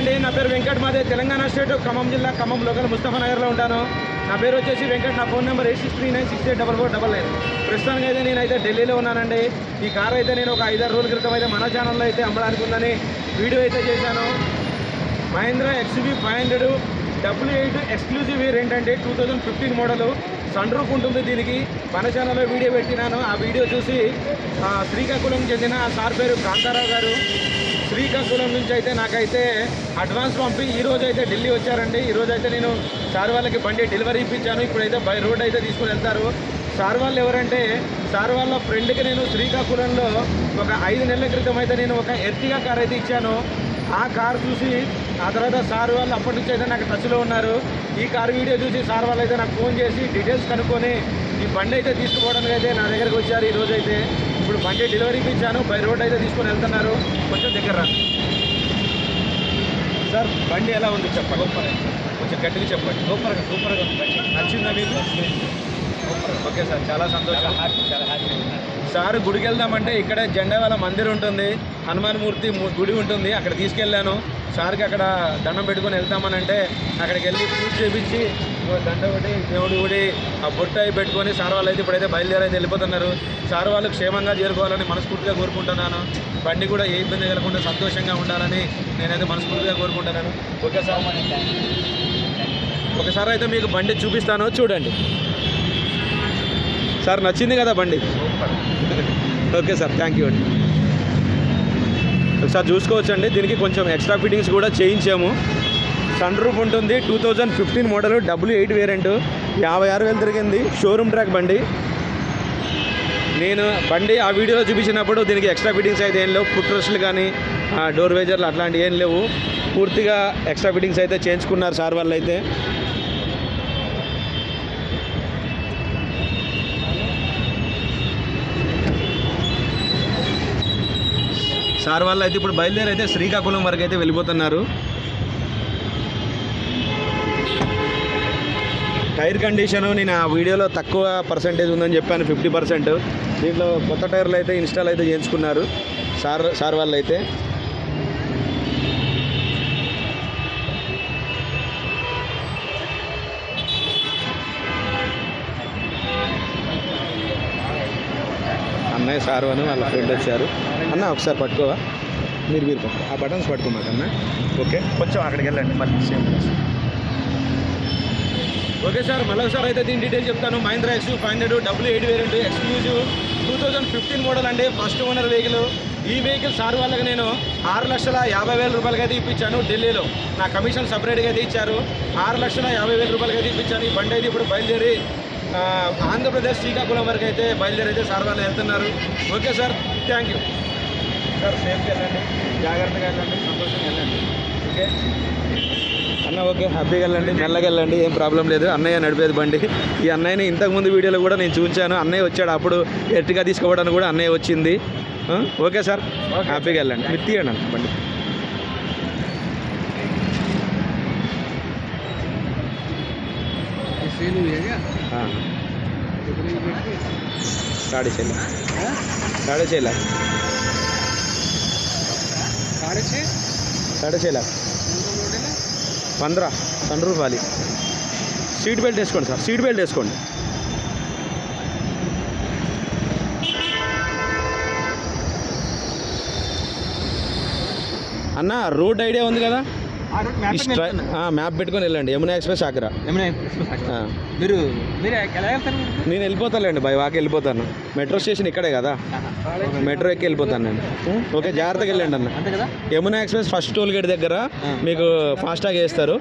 అండి నా పేరు వెంకట్ మాదే. తెలంగాణ స్టేట్ ఖమ్మం జిల్లా ఖమ్మం లోకల్ ముస్తఫా నగర్లో ఉంటాను. నా పేరు వచ్చేసి వెంకట్. నా phone number eight six three nine six eight double four double nine. ప్రస్తుతానికి అయితే నేనైతే ఢిల్లీలో ఉన్నానండి. ఈ కార్ అయితే నేను ఒక ఐదారు రోజుల క్రితం అయితే మన ఛానల్లో అయితే అమ్మడానికి ఉందని వీడియో అయితే చేశాను. Mahindra XUV five hundred W eight exclusive year ఏంటంటే two thousand fifteen model. Sunroof ఉంటుంది దీనికి. మన ఛానల్లో వీడియో పెట్టినాను. ఆ వీడియో చూసి శ్రీకాకుళం చెందిన ఆ సార్ పేరు కాంతారావు గారు. శ్రీకాకుళం నుంచి అయితే నాకైతే అడ్వాన్స్ పంపి ఈరోజు అయితే ఢిల్లీ వచ్చారండి. ఈ అయితే నేను సార్ వాళ్ళకి బండి డెలివరీ ఇప్పించాను. ఇప్పుడైతే బై రోడ్ అయితే తీసుకుని వెళ్తారు. సార్ వాళ్ళు ఎవరంటే సార్ వాళ్ళ ఫ్రెండ్కి నేను శ్రీకాకుళంలో ఒక ఐదు నెలల క్రితం అయితే నేను ఒక ఎర్టిగా కార్ అయితే ఇచ్చాను. ఆ కార్ చూసి ఆ తర్వాత సార్ వాళ్ళు అప్పటి నుంచి అయితే నాకు టచ్లో ఉన్నారు. ఈ కార్ వీడియో చూసి సార్ వాళ్ళు అయితే నాకు ఫోన్ చేసి డీటెయిల్స్ కనుక్కొని ఈ బండి అయితే తీసుకుపోవడానికి అయితే నా దగ్గరకు వచ్చారు ఈ రోజు అయితే. ఇప్పుడు బండి డెలివరీకి ఇచ్చాను బై రోడ్ అయితే తీసుకొని వెళ్తున్నారు. కొంచెం దగ్గర రా. సార్ బండి ఎలా ఉంది చెప్పండి? కొంచెం గట్టిగా చెప్పండి. సూపర్గా సూపర్గా ఉంది బండి. నచ్చిందా మీకు? ఓకే సార్ చాలా సంతోషం. సార్ గుడికి వెళ్దామంటే ఇక్కడ జెండా వాళ్ళ మందిర్ ఉంటుంది. హనుమాన్ మూర్తి ము- గుడి ఉంటుంది. అక్కడ తీసుకెళ్ళాను. సార్కి అక్కడ దండం పెట్టుకొని వెళ్తామని అంటే అక్కడికి వెళ్ళి పూజ చేపించి దండ ఒకటి దేవుడి గుడి ఆ బొట్టు అయి పెట్టుకొని సార్ వాళ్ళు అయితే ఇప్పుడైతే బయలుదేరి అయితే వెళ్ళిపోతున్నారు. సార్ వాళ్ళు క్షేమంగా చేరుకోవాలని మనస్ఫూర్తిగా కోరుకుంటున్నాను. బండి కూడా ఏ ఇబ్బంది కలగకుండా సంతోషంగా ఉండాలని నేనైతే మనస్ఫూర్తిగా కోరుకుంటున్నాను. ఓకే సార్ ఒకసారి అయితే మీకు బండి చూపిస్తాను. చూడండి. సార్ నచ్చింది కదా బండి? Okay sir. థ్యాంక్ యూ అండి. ఒకసారి చూసుకోవచ్చండి. దీనికి కొంచెం ఎక్స్ట్రా ఫిట్టింగ్స్ కూడా చేయించాము. సన్ రూఫ్ ఉంటుంది. Two thousand fifteen model W eight variant యాభై ఆరు వేలు తిరిగింది. షోరూమ్ ట్రాక్ బండి. నేను బండి ఆ వీడియోలో చూపించినప్పుడు దీనికి ఎక్స్ట్రా ఫిట్టింగ్స్ అయితే ఏం లేవు. ఫుట్ రెస్ట్లు కానీ డోర్ వేజర్లు అట్లాంటివి ఏం లేవు. పూర్తిగా ఎక్స్ట్రా ఫిట్టింగ్స్ అయితే చేయించుకున్నారు సార్ వాళ్ళు అయితే సార్ వాళ్ళు అయితే ఇప్పుడు బయలుదేరి అయితే శ్రీకాకుళం వరకు అయితే వెళ్ళిపోతున్నారు. టైర్ కండిషన్ నేను ఆ వీడియోలో తక్కువ పర్సంటేజ్ ఉందని చెప్పాను ఫిఫ్టీ పర్సెంట్. దీంట్లో కొత్త టైర్లు అయితే ఇన్స్టాల్ అయితే చేయించుకున్నారు సార్ సార్ వాళ్ళు అయితే అన్నయ్య సారు అని వాళ్ళ ఫ్రెండ్ వచ్చారు. అన్న ఒకసారి పట్టుకోవా? మీరు మీరు పట్టుకో. ఆ బటన్స్ పట్టుకోమాకన్నా ఓకే. కొంచెం అక్కడికి వెళ్ళండి మళ్ళీ సేమ్ ఓకే సార్ మరొకసారి అయితే దీని డీటెయిల్ చెప్తాను. Mahindra X five hundred W eight variant exclusive two thousand fifteen model అండి ఫస్ట్ ఓనర్ వెహికల్ ఈ వెహికల్ సార్ వాళ్ళకి నేను ఆరు లక్షల యాభై వేల రూపాయలకి అయితే ఇప్పించాను ఢిల్లీలో. నా కమిషన్ సపరేట్గా అయితే ఇచ్చారు ఆరు లక్షల యాభై వేల రూపాయలకి అయితే ఇప్పించాను ఈ బండి అయితే ఇప్పుడు బయలుదేరి ఆంధ్రప్రదేశ్ శ్రీకాకుళం వరకు అయితే బయలుదేరి అయితే సార్ వాళ్ళు వెళ్తున్నారు. Okay sir thank you sir సేఫ్గా వెళ్ళండి జాగ్రత్తగా వెళ్ళండి సంతోషంగా వెళ్ళండి. ఓకే? అన్న ఓకే హ్యాపీగా వెళ్ళండి మెల్లగా వెళ్ళండి ఏం ప్రాబ్లం లేదు. అన్నయ్య నడిపేది బండి. ఈ అన్నయ్యని ఇంతకుముందు వీడియోలో కూడా నేను చూపించాను అన్నయ్య వచ్చాడు అప్పుడు ఎర్టిగా తీసుకోవడానికి కూడా అన్నయ్య వచ్చింది. ఓకే సార్ హ్యాపీగా వెళ్ళండి. మీరు తీయండి అన్న బండి. हाँ साढ़े छः लाख साढ़े छः लाख साढ़े छः साढ़े छः लाख పంద్రా సన్ రూఫ్ వాలి సీట్ బెల్ట్ వేసుకోండి సార్ సీట్ బెల్ట్ వేసుకోండి అన్న రూట్ ఐడియా ఉంది కదా ఈ స్ట్రై ఆ, మ్యాప్ పెట్టుకొని వెళ్ళండి. యమునా ఎక్స్ప్రెస్ ఆగ్రా. మీరు నేను వెళ్ళిపోతానులేండి బై వాకి వెళ్ళిపోతాను. మెట్రో స్టేషన్ ఇక్కడే కదా. మెట్రో ఎక్కి వెళ్ళిపోతాను నేను. ఓకే జాగ్రత్తగా వెళ్ళండి అన్న. Yamuna express first toll gate దగ్గర మీకు ఫాస్టాగ్ వేస్తారు.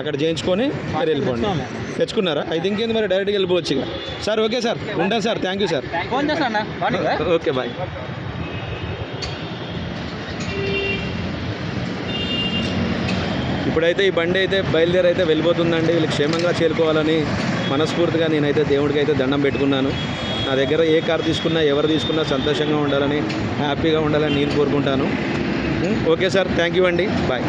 అక్కడ చేయించుకొని మీరు వెళ్ళిపోండి. తెచ్చుకున్నారా? అయితే ఇంకేంది మరి డైరెక్ట్గా వెళ్ళిపోవచ్చు ఇక. Sir okay sir. ఉంటాను sir. Thank you sir. Okay bye. ఇప్పుడైతే ఈ బండి అయితే బయలుదేరి అయితే వెళ్ళిపోతుందండి. వీళ్ళు క్షేమంగా చేరుకోవాలని మనస్ఫూర్తిగా నేనైతే దేవుడికి అయితే దండం పెట్టుకున్నాను. నా దగ్గర ఏ కార్ తీసుకున్నా ఎవరు తీసుకున్నా సంతోషంగా ఉండాలని హ్యాపీగా ఉండాలని నేను కోరుకుంటాను. Okay sir. థ్యాంక్ యూ అండి. బాయ్.